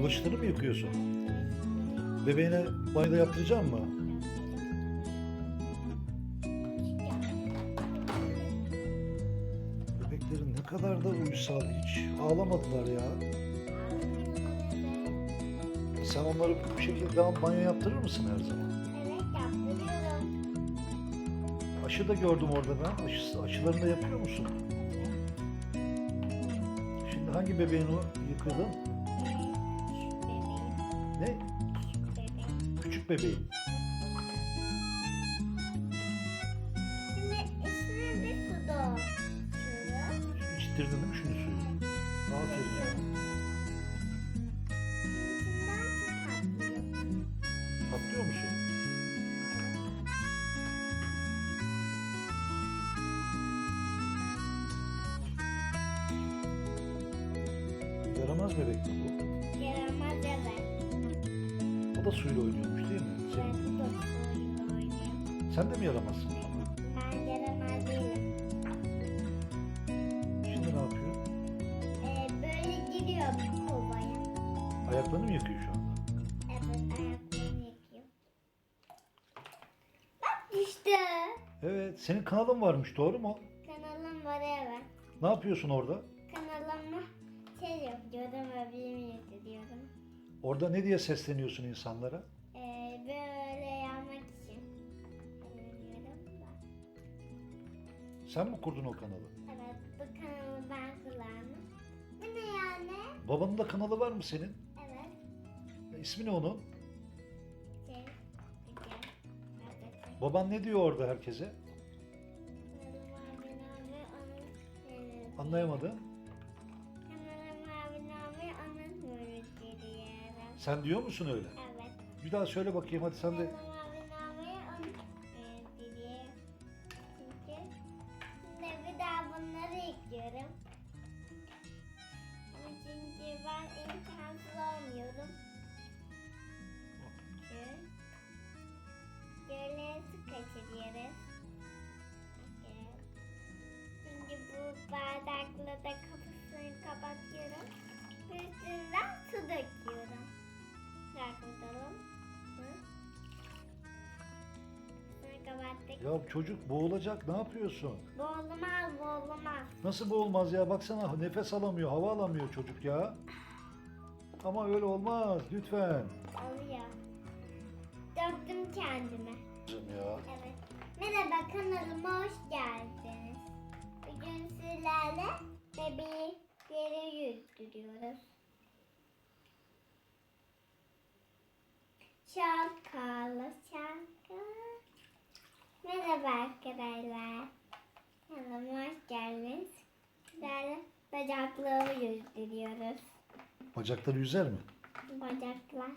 Bulaşıkları mı yıkıyorsun? Bebeğine banyoda yaptıracak mı? Bebeklerin ne kadar da uysal hiç. Ağlamadılar ya. Sen onları bu şekilde devam banyo yaptırır mısın her zaman? Evet yaptırıyorum. Aşı da gördüm orada ben. Aşı, aşılarını da yapıyor musun? Şimdi hangi bebeğin o yıkadın? Ne? Küçük bebeğin. Şimdi üstüne bir su dolduruyorum. İçtirdin mi şunu suyu? Ya. İçinden su katlıyor. Patlıyor musun? Yaramaz bebek mi bu? O da suyla oynuyormuş değil mi? Ben Senin. de suyla oynuyorum. Sen de mi yaramazsın o zaman? Ben yaramaz değilim. Şimdi ne yapıyor? Ee, böyle giriyor kovaya. Ayaklarını mı yıkıyor şu anda? Evet ayaklarını yıkıyor. Bak düştü. Evet. Senin kanalın varmış doğru mu? Kanalım var evet. Ne yapıyorsun orada? Kanalıma şey yapıyorum, öbürümü yüklüyorum. Orada ne diye sesleniyorsun insanlara? Ee, böyle yapmak için. Sen mi kurdun o kanalı? Evet, bu kanalı ben kullandım. Bu ne yani? Babanın da kanalı var mı senin? Evet, E, İsmi ne onun? şey, Baban ne diyor orada herkese? kanalıma Sen diyor musun öyle? Evet. Bir daha söyle bakayım hadi sen de. Şimdi bir daha bunları ekliyorum. Çünkü ben imkansız olmuyorum. Çünkü Böyle su kaçırıyoruz. Şimdi bu bardakla da kapısını kapatıyorum. Üstünden Kapattık. Ya çocuk boğulacak ne yapıyorsun? Boğulmaz boğulmaz. Nasıl boğulmaz ya baksana nefes alamıyor hava alamıyor çocuk ya. Ama öyle olmaz lütfen. Oluyor. Döktüm kendime. Kızım ya. Evet. Merhaba kanalıma hoş geldiniz. Bugün sizlerle bebekleri yüzdürüyoruz. Şarkılı şarkı. Merhaba arkadaşlar. Kanalıma hoş geldiniz. Sizlerle bacakları yüzdürüyoruz. Bacakları yüzer mi? Bacaklar.